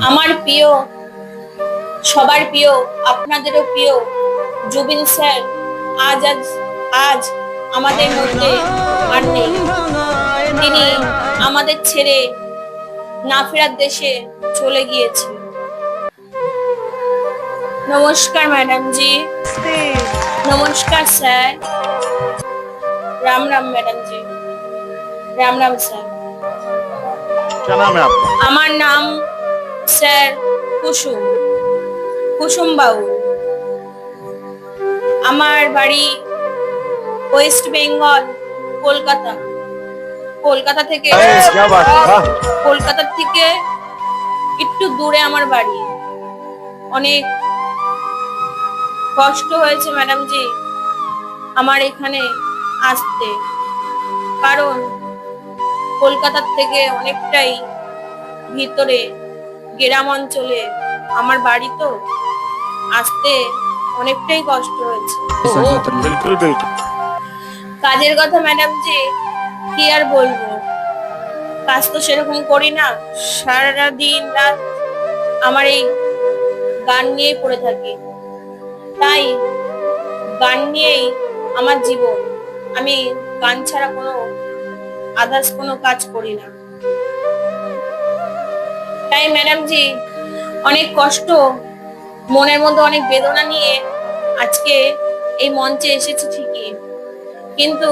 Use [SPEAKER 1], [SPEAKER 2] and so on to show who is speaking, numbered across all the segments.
[SPEAKER 1] আমার প্রিয় সবার প্রিয় আপনাদেরও প্রিয় জুবিন স্যার আজ আজ আজ আমাদের মধ্যে আর নেই। তিনি আমাদের ছেড়ে না ফেরার দেশে চলে গিয়েছে নমস্কার ম্যাডাম জি নমস্কার sir. Ram Ram madam ji Ram Ram sir
[SPEAKER 2] क्या नाम है आपका
[SPEAKER 1] আমার নাম স্যার কুসুম কুসুম বাবু আমার বাড়ি ওয়েস্ট বেঙ্গল কলকাতা কলকাতা থেকে
[SPEAKER 2] अरे, क्या बात है वाह
[SPEAKER 1] কলকাতা থেকে একটু দূরে আমার বাড়ি অনেক কষ্ট হয়েছে ম্যাডাম জি আমার এখানে আসতে কারণ কলকাতার থেকে অনেকটাই ভিতরে গ্রাম অঞ্চলে আমার বাড়ি তো আসতে অনেকটাই কষ্ট হয়েছে। কাজের কথা ম্যাডাম যে কি আর বলব? কাজ তো সেরকম করি না সারা দিন রাত আমার এই গান নিয়েই পড়ে থাকে। তাই গান নিয়েই আমার জীবন আমি গান ছাড়া কোনো আদার্স কোনো কাজ করি না। তাই ম্যাডাম জি, অনেক কষ্ট, মনের মধ্যে অনেক বেদনা নিয়ে আজকে এই মঞ্চে এসেছি ঠিকই। কিন্তু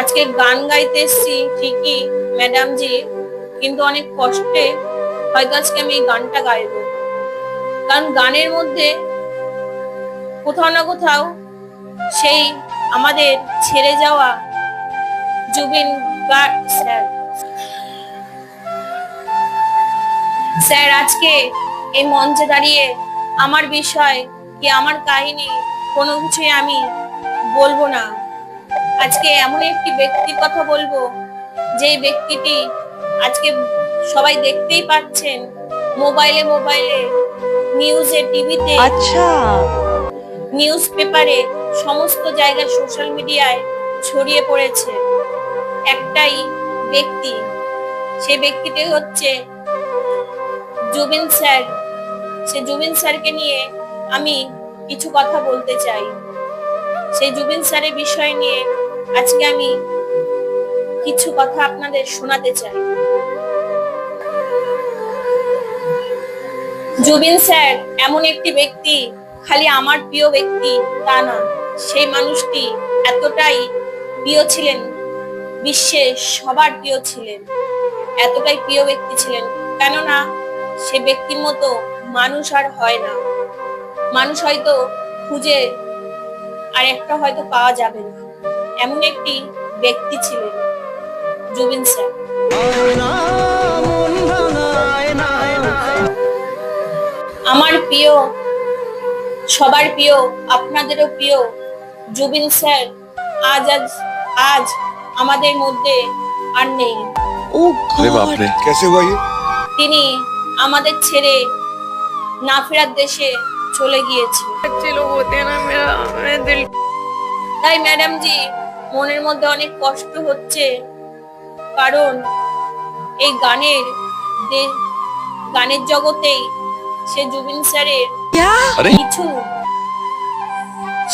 [SPEAKER 1] আজকে গান গাইতে এসছি ঠিকই ম্যাডাম জি, কিন্তু অনেক কষ্টে হয়তো আজকে আমি এই গানটা গাইব। কারণ গানের মধ্যে কোথাও না কোথাও সেই আমাদের ছেড়ে যাওয়া জুবিন গার্গ স্যার। স্যার আজকে এই মঞ্চে দাঁড়িয়ে আমার বিষয় কি আমার কাহিনী কোনো কিছুই আমি বলব না। আজকে এমন একটি ব্যক্তির কথা বলব যে ব্যক্তিটি আজকে সবাই দেখতেই পাচ্ছেন মোবাইলে মোবাইলে নিউজে টিভিতে
[SPEAKER 3] আচ্ছা।
[SPEAKER 1] নিউজ পেপারে সমস্ত জায়গায় সোশ্যাল মিডিয়ায় ছড়িয়ে পড়েছে। একটাই ব্যক্তি। সে ব্যক্তিটি হচ্ছে জুবিন স্যার। সে জুবিন স্যারকে নিয়ে আমি কিছু কথা বলতে চাই। সেই জুবিন স্যারের বিষয় নিয়ে আজকে আমি কিছু কথা আপনাদের শোনাতে চাই। জুবিন স্যার এমন একটি ব্যক্তি, খালি আমার প্রিয় ব্যক্তি তা না। সেই মানুষটি এতটাই প্রিয় ছিলেন বিশ্বের সবার প্রিয় ছিলেন। এতটাই প্রিয় ব্যক্তি ছিলেন, কেননা সে ব্যক্তির মতো মানুষ আর হয় না। মানুষ হয়তো খুঁজে আর একটা হয়তো পাওয়া যাবে না। এমন একটি ব্যক্তি ছিলেন জুবিন স্যার। আমার প্রিয়, সবার প্রিয়, আপনাদেরও প্রিয় জুবিন স্যার আজ আজ আজ আমাদের মধ্যে আর নেই
[SPEAKER 3] ও
[SPEAKER 2] अरे बाप रे कैसे हुआ ये
[SPEAKER 1] তিনি আমাদের ছেড়ে না ফেরার দেশে চলে গিয়েছে
[SPEAKER 3] अच्छे लोग होते हैं ना मेरा मैं दिल
[SPEAKER 1] তাই ম্যাডাম জি মনের মধ্যে অনেক কষ্ট হচ্ছে কারণ এই গানের দে- গানের জগতেই সে জুবিন স্যারের
[SPEAKER 3] क्या
[SPEAKER 2] अरे
[SPEAKER 1] কিছু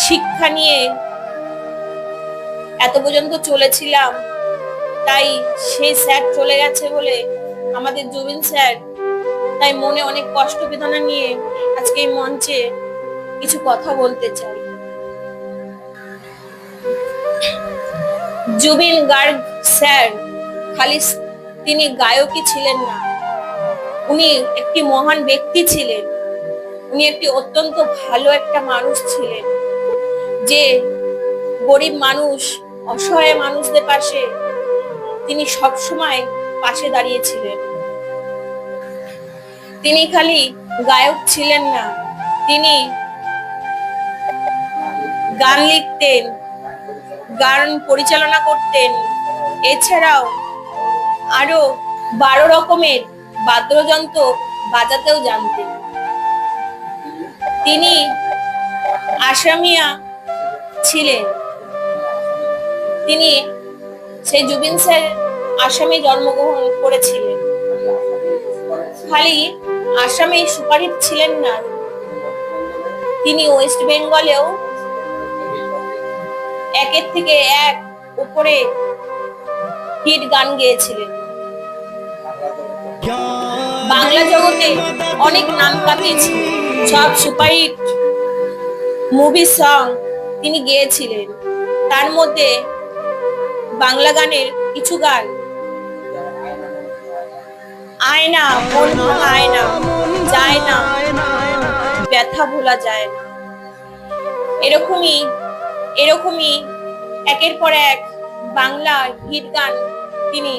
[SPEAKER 1] শিক্ষা নিয়ে এত পর্যন্ত চলেছিলাম। তাই সেই স্যার চলে গেছে বলে আমাদের জুবিন স্যার তাই মনে অনেক কষ্ট বেদনা নিয়ে আজকে এই মঞ্চে কিছু কথা বলতে চাই। জুবিন গার্গ স্যার খালি তিনি গায়কই ছিলেন না। উনি একটি মহান ব্যক্তি ছিলেন। উনি একটি অত্যন্ত ভালো একটা মানুষ ছিলেন। যে গরিব মানুষ অসহায় মানুষদের পাশে তিনি সব সময় পাশে দাঁড়িয়েছিলেন। তিনি খালি গায়ক ছিলেন না, তিনি গান লিখতেন, গান পরিচালনা করতেন। এছাড়াও আরও বারো রকমের বাদ্যযন্ত্র বাজাতেও জানতেন। তিনি আসামিয়া ছিলেন। তিনি সেই জুবিন স্যার আসামে জন্মগ্রহণ করেছিলেন। খালি আসামে সুপারহিট ছিলেন না, তিনি ওয়েস্ট বেঙ্গলেও একের থেকে এক উপরে হিট গান গেয়েছিলেন। বাংলা জগতে অনেক নাম কামিয়েছিলেন সব সুপারহিট মুভি সং তিনি গেয়েছিলেন। তার মধ্যে বাংলা গানের কিছু গান। আয়না আয়না, যায় না। ব্যথা ভোলা যায় না। এরকমই এরকমই একের পর এক বাংলা হিট গান তিনি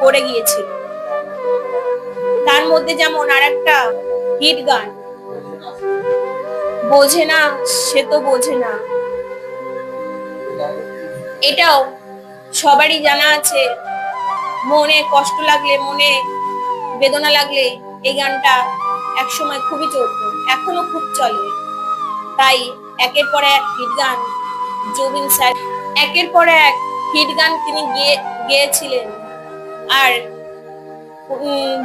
[SPEAKER 1] করে গিয়েছিলেন তার মধ্যে যেমন আর একটা হিট গান, বোঝে না, সে তো বোঝে না। এটাও সবারই জানা আছে। মনে কষ্ট লাগলে, মনে বেদনা লাগলে এই গানটা একসময় খুবই চলতো, এখনও খুব চলে। তাই একের পর এক হিট গান জুবিন স্যার, একের পর এক হিট গান তিনি গেয়ে, গেয়েছিলেন। আর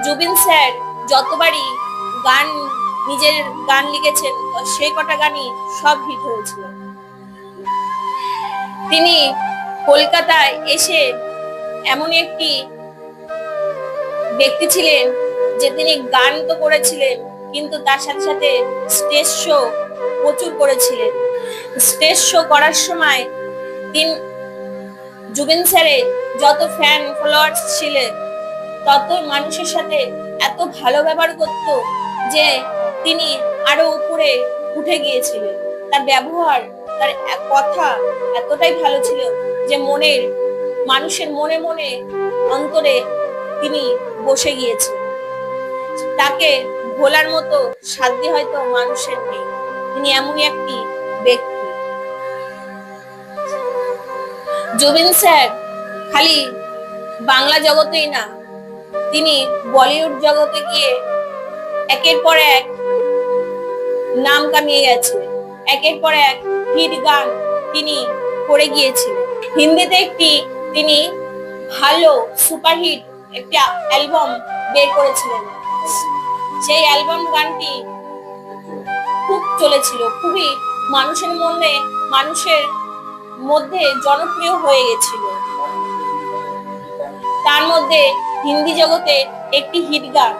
[SPEAKER 1] জুবিন স্যার যতবারই গান, নিজের গান লিখেছেন, সেই কটা গানই সব হিট হয়েছিল। তিনি কলকাতায় এসে এমন একটি ব্যক্তি ছিলেন যে তিনি গান তো করেছিলেন, কিন্তু তার সাথে সাথে স্টেজ শো প্রচুর করেছিলেন। স্টেজ শো করার সময় তিন জুবিন স্যারের যত ফ্যান ফলোয়ার্স ছিলেন, তত মানুষের সাথে এত ভালো ব্যবহার করত যে তিনি আরও উপরে উঠে গিয়েছিলেন। তার ব্যবহার, তার কথা এতটাই ভালো ছিল যে মনের, মানুষের মনে মনে অন্তরে তিনি বসে গিয়েছেন। তাকে ভোলার মতো সাধ্য হয়তো মানুষের নেই। তিনি এমনই একটি ব্যক্তি। জুবিন স্যার, খালি বাংলা জগতেই না, তিনি বলিউড জগতে গিয়ে একের পর এক নাম কামিয়ে গেছে একের পর এক হিট গান তিনি করে গিয়েছিলেন। হিন্দিতে একটি তিনি ভালো সুপারহিট একটি অ্যালবাম বের করেছিলেন। সেই অ্যালবাম গানটি খুব চলেছিল, খুবই মানুষের মনে, মানুষের মধ্যে জনপ্রিয় হয়ে গেছিল। তার মধ্যে হিন্দি জগতে একটি হিট গান,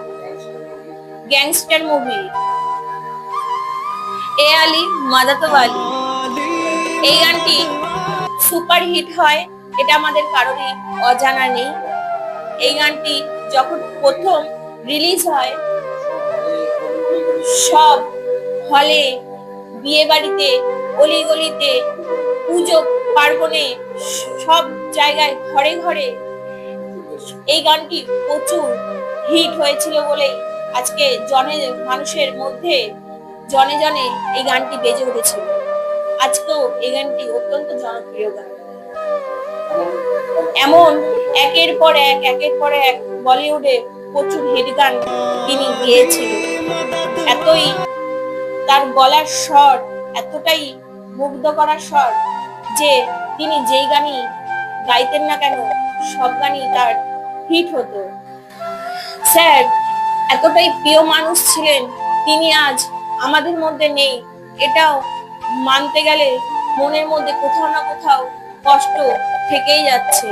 [SPEAKER 1] গ্যাংস্টার মুভি। এ আলী মাদাতো আলী এই গানটি সুপার হিট হয়, এটা আমাদের কারণে অজানা নেই। এই গানটি যখন প্রথম রিলিজ হয়, সব হলে বিয়ে বাড়িতে অলি গলিতে পুজো পার্বণে, সব জায়গায় ঘরে ঘরে এই গানটি প্রচুর হিট হয়েছিল বলে আজকে জনে মানুষের মধ্যে জনে জনে এই গানটি বেজে উঠেছিল। আজকেও এই গানটি অত্যন্ত জনপ্রিয় গান। এমন একের পর এক, একের পর এক বলিউডে প্রচুর হিট গান তিনি গেয়েছিলেন। এতই তার গলার স্বর, এতটাই মুগ্ধ করার স্বর যে তিনি যেই গানই গাইতেন না কেন, সব গানই তার হিট হতো। স্যার, এতটাই প্রিয় মানুষ ছিলেন, তিনি আজ আমাদের মধ্যে নেই। এটাও মানতে গেলে মনের মধ্যে কোথাও না কোথাও কষ্ট থেকেই যাচ্ছে।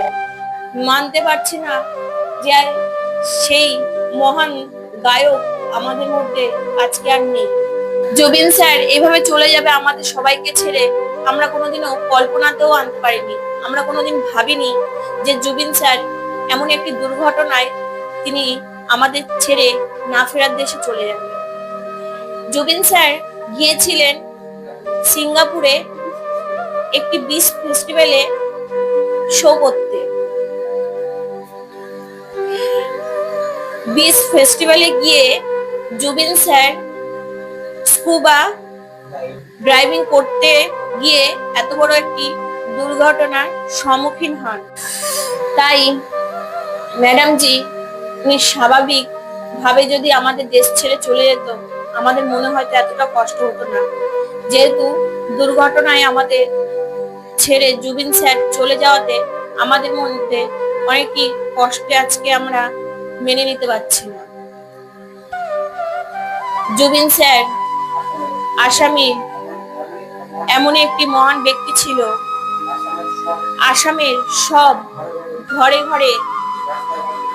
[SPEAKER 1] মানতে পারছি না যে সেই মহান গায়ক আমাদের মধ্যে আজকে আর নেই। জবিন স্যার, এভাবে চলে যাবে আমাদের সবাইকে ছেড়ে আমরা কোনোদিনও কল্পনাতেও আনতে পারিনি। আমরা কোনোদিন ভাবিনি যে জুবিন স্যার এমন একটি দুর্ঘটনায় তিনি আমাদের ছেড়ে না ফেরার দেশে চলে যাবেন। জুবিন স্যার গিয়েছিলেন সিঙ্গাপুরে একটি বিচ ফেস্টিভ্যালে শো করতে বিচ ফেস্টিভ্যালে গিয়ে জুবিন স্যার স্কুবা ড্রাইভিং করতে গিয়ে এত বড় একটি দুর্ঘটনার সম্মুখীন হন। তাই ম্যাডাম জি উনি স্বাভাবিক ভাবে যদি আমাদের দেশ ছেড়ে চলে যেত, আমাদের মনে হয়তো এতটা কষ্ট হতো না। যেহেতু দুর্ঘটনায় আমাদের ছেড়ে জুবিন স্যার চলে যাওয়াতে আমাদের মধ্যে অনেকই কষ্টে আজকে আমরা মেনে নিতে পারছি না। জুবিন স্যার আসামি এমন একটি মহান ব্যক্তি ছিল। আসামের সব ঘরে ঘরে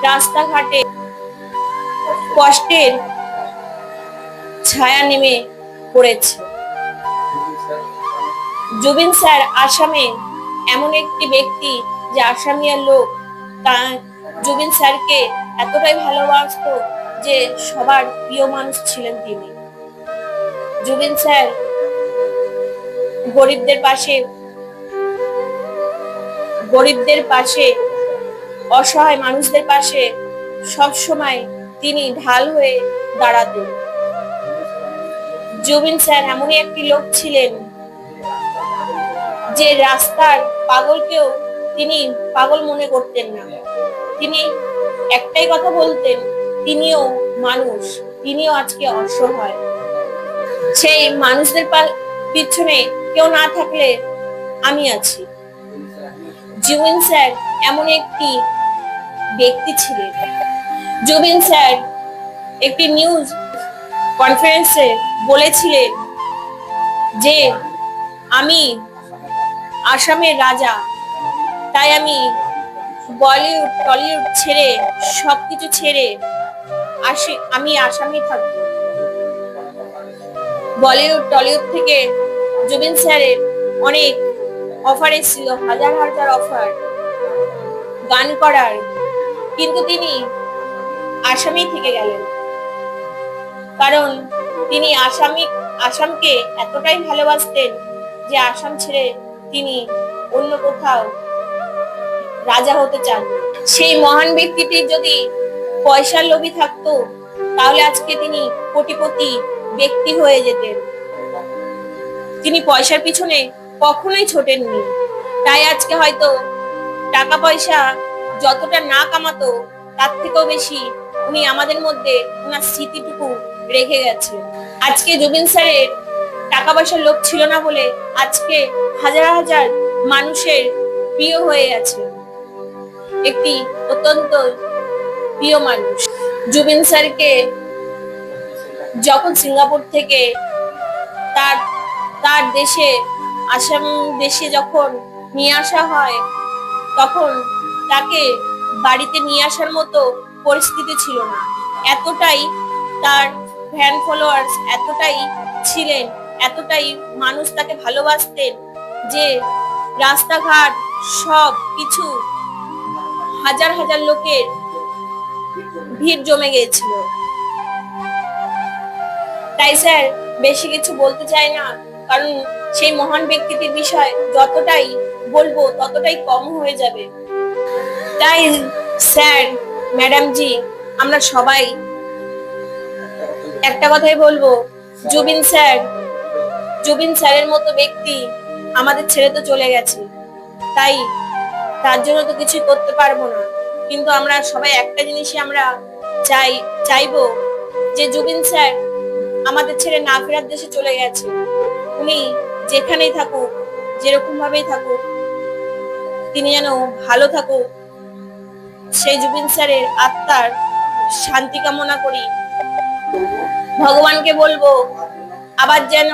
[SPEAKER 1] রাস্তাঘাটে কষ্টের ছায়া নেমে পড়েছে। জুবিন স্যার আসামে এমন একটি ব্যক্তি যে আসামিয়ার লোক। তা জুবিন স্যারকে এতটাই ভালোবাসতো যে সবার প্রিয় মানুষ ছিলেন তিনি। জুবিন স্যার গরিবদের পাশে গরিবদের পাশে, অসহায় মানুষদের পাশে সব সময় তিনি ঢাল হয়ে দাঁড়াতেন। জুবিন স্যার এমনই একটি লোক ছিলেন যে রাস্তার পাগলকেও তিনি পাগল মনে করতেন না। তিনি একটাই কথা বলতেন, তিনিও মানুষ, তিনিও আজকে অসহায়। সেই মানুষদের পিছনে কেউ না থাকলে আমি আছি। জুবিন স্যার এমন একটি ব্যক্তি ছিলেন। জুবিন স্যার একটি নিউজ কনফারেন্সে বলেছিলেন যে আমি আসামের রাজা। তাই আমি বলিউড, টলিউড ছেড়ে, সবকিছু ছেড়ে আসি, আমি আসামে থাকব। বলিউড, টলিউড থেকে জুবিন স্যারের অনেক অফার এসেছিল, হাজার হাজার অফার গান করার। কিন্তু তিনি আসামেই থেকে গেলেন। কারণ তিনি আসামি, আসামকে এতটাই ভালোবাসতেন যে আসাম ছেড়ে তিনি অন্য কোথাও রাজা হতে চান। সেই মহান ব্যক্তিটির যদি পয়সার লোভী থাকতো, তাহলে আজকে তিনি কোটিপতি ব্যক্তি হয়ে যেতেন। তিনি পয়সার পিছনে কখনোই ছোটেননি। তাই আজকে হয়তো টাকা পয়সা যতটা না কামাতো, তার থেকেও বেশি উনি আমাদের মধ্যে ওনার স্মৃতিটুকু রেখে গেছে আজকে জুবিন স্যারের টাকা পয়সার লোক ছিল না বলে আজকে হাজার হাজার মানুষের প্রিয় হয়ে আছে একটি অত্যন্ত প্রিয় মানুষ। জুবিন স্যারকে যখন সিঙ্গাপুর থেকে তার তার দেশে, আসাম দেশে যখন নিয়ে আসা হয়, তখন তাকে বাড়িতে নিয়ে আসার মতো পরিস্থিতি ছিল না। এতটাই তার ফ্যান ফলোয়ার্স এতটাই ছিলেন এতটাই মানুষ তাকে ভালোবাসতেন যে রাস্তাঘাট সব কিছু হাজার হাজার লোকের ভিড় জমে গিয়েছিল। তাই স্যার, বেশি কিছু বলতে চাই না, কারণ সেই মহান ব্যক্তিটির বিষয় যতটাই বলব, ততটাই কম হয়ে যাবে। তাই স্যার ম্যাডাম জি আমরা সবাই একটা কথাই বলব, জুবিন স্যার জুবিন স্যারের মতো ব্যক্তি আমাদের ছেড়ে তো চলে গেছে। তাই তার জন্য তো কিছুই করতে পারব না। কিন্তু আমরা সবাই একটা জিনিসই আমরা চাই, চাইব যে জুবিন স্যার আমাদের ছেড়ে না ফেরার দেশে চলে গেছে। উনি যেখানেই থাকুক যেরকম ভাবেই থাকুক, তিনি যেন ভালো থাকুক, সেই জুবিন স্যারের আত্মার শান্তি কামনা করি। ভগবানকে বলব, আবার যেন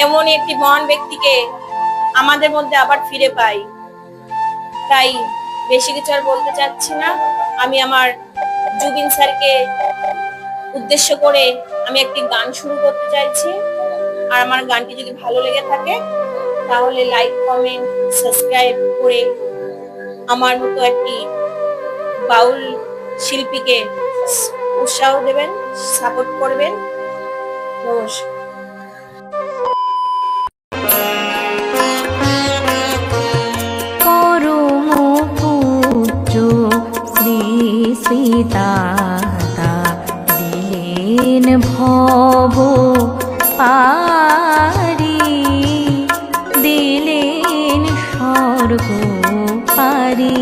[SPEAKER 1] এমন একটি মহান ব্যক্তিকে আমাদের মধ্যে আবার ফিরে পাই। তাই বেশি কিছু আর বলতে চাচ্ছি না। আমি আমার জুবিন স্যারকে উদ্দেশ্য করে আমি একটি গান শুরু করতে চাইছি। আর আমার গানটি যদি ভালো লেগে থাকে, তাহলে লাইক কমেন্ট সাবস্ক্রাইব করে আমার মতো একটি বাউল শিল্পীকে উৎসাহ দেবেন সাপোর্ট করবেন। নমস্কার।
[SPEAKER 4] সীতাতা দিলেন ভব পারি দিলেন স্বর্গ পারি।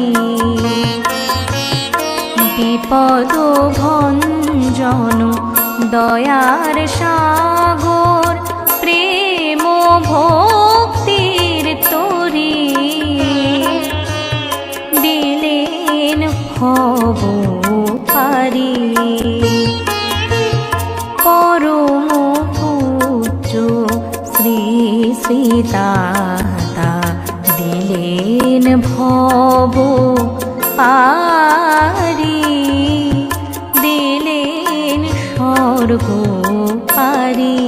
[SPEAKER 4] বিপদ ভঞ্জন দয়ার সাগর প্রেম ভক্তির পিতা দিলেন ভব পারি দিলেন স্বর্গ পারি।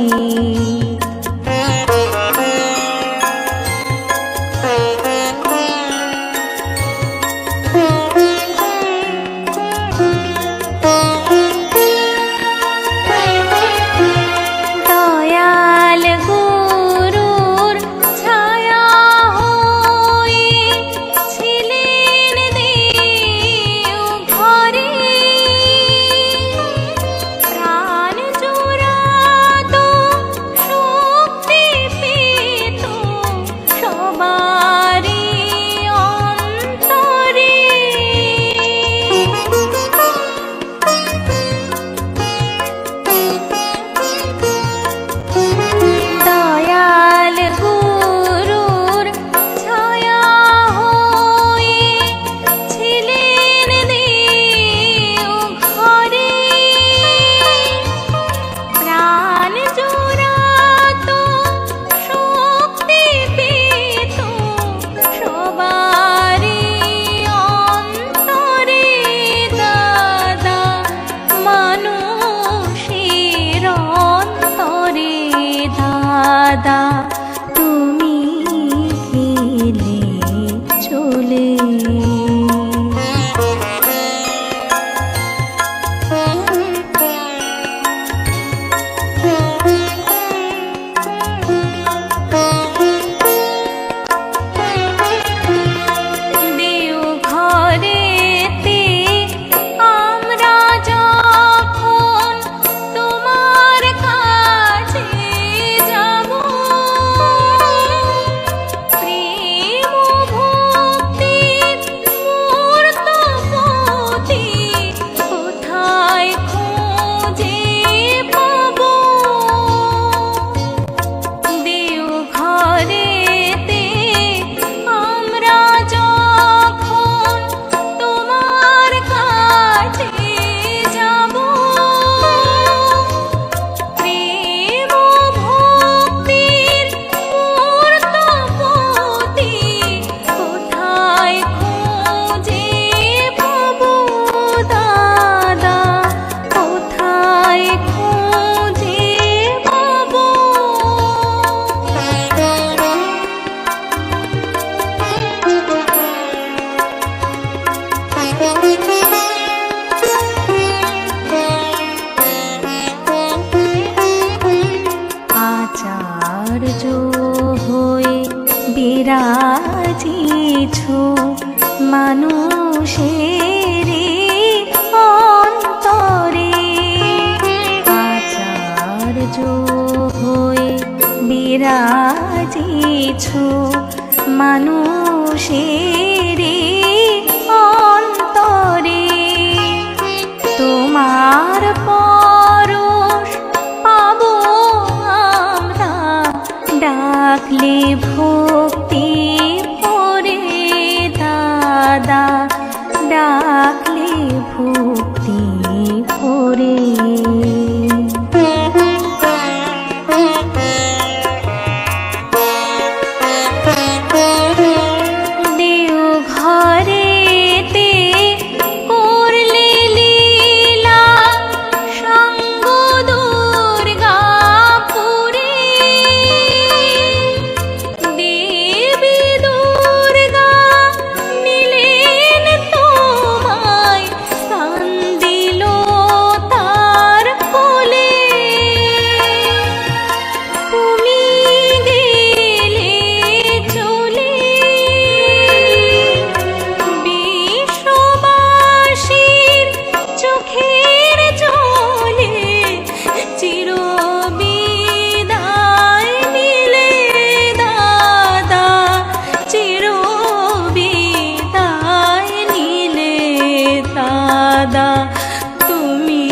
[SPEAKER 4] তুমি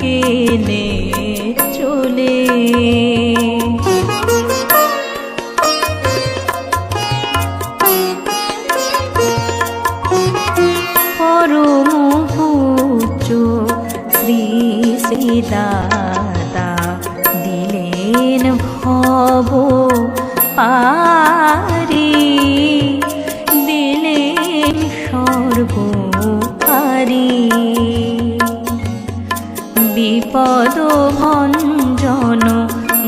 [SPEAKER 4] কেনে চলে? বিপদ ভঞ্জন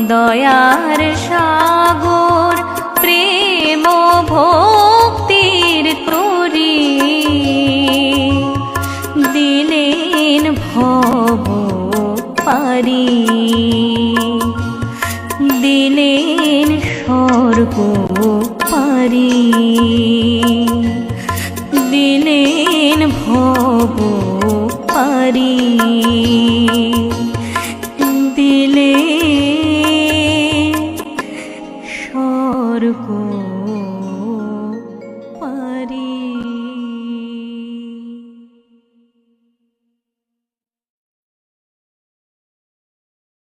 [SPEAKER 4] দয়ার সাগর প্রেম ভক্তির